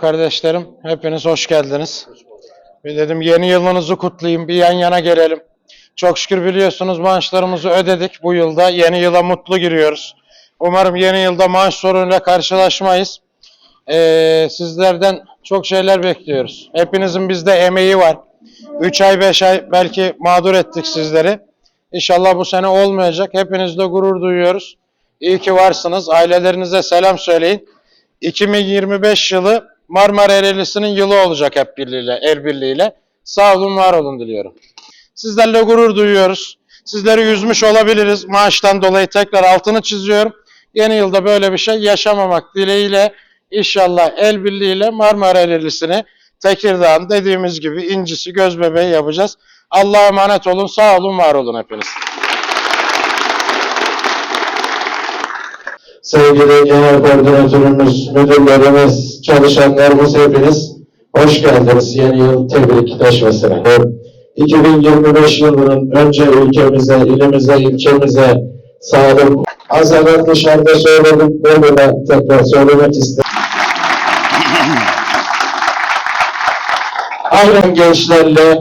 kardeşlerim. Hepiniz hoş geldiniz. Bir dedim yeni yılınızı kutlayayım, bir yan yana gelelim. Çok şükür biliyorsunuz maaşlarımızı ödedik bu yılda. Yeni yıla mutlu giriyoruz. Umarım yeni yılda maaş sorunuyla karşılaşmayız. Ee, sizlerden çok şeyler bekliyoruz. Hepinizin bizde emeği var. 3 ay 5 ay belki mağdur ettik sizleri. İnşallah bu sene olmayacak. Hepinizle gurur duyuyoruz. İyi ki varsınız. Ailelerinize selam söyleyin. 2025 yılı Marmara Ereğlisi'nin yılı olacak hep birliğiyle, el birliğiyle. Sağ olun, var olun diliyorum. Sizlerle gurur duyuyoruz. Sizleri üzmüş olabiliriz. Maaştan dolayı tekrar altını çiziyorum. Yeni yılda böyle bir şey yaşamamak dileğiyle inşallah el birliğiyle Marmara Ereğlisi'ni Tekirdağ'ın dediğimiz gibi incisi göz bebeği yapacağız. Allah'a emanet olun. Sağ olun, var olun hepiniz. Sevgili genel koordinatörümüz, müdürlerimiz, çalışanlarımız hepiniz hoş geldiniz. Yeni yıl tebrikleşmesine. 2025 yılının önce ülkemize, ilimize, ilçemize sağlık. Az evvel dışarıda söyledik, böyle de tekrar söylemek istedim. Aynen gençlerle,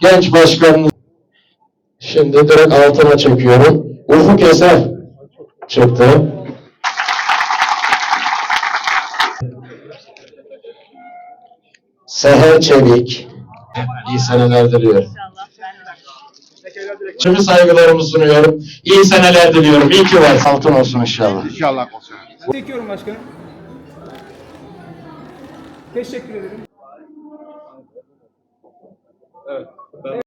genç başkanımız. Şimdi direkt altına çekiyorum. Ufuk Eser çıktı. Seher Çelik. İyi seneler diliyorum. Şimdi saygılarımı sunuyorum. İyi seneler diliyorum. İyi ki var. Altın olsun inşallah. İnşallah olsun. Çekiyorum başkanım. Teşekkür ederim. Evet.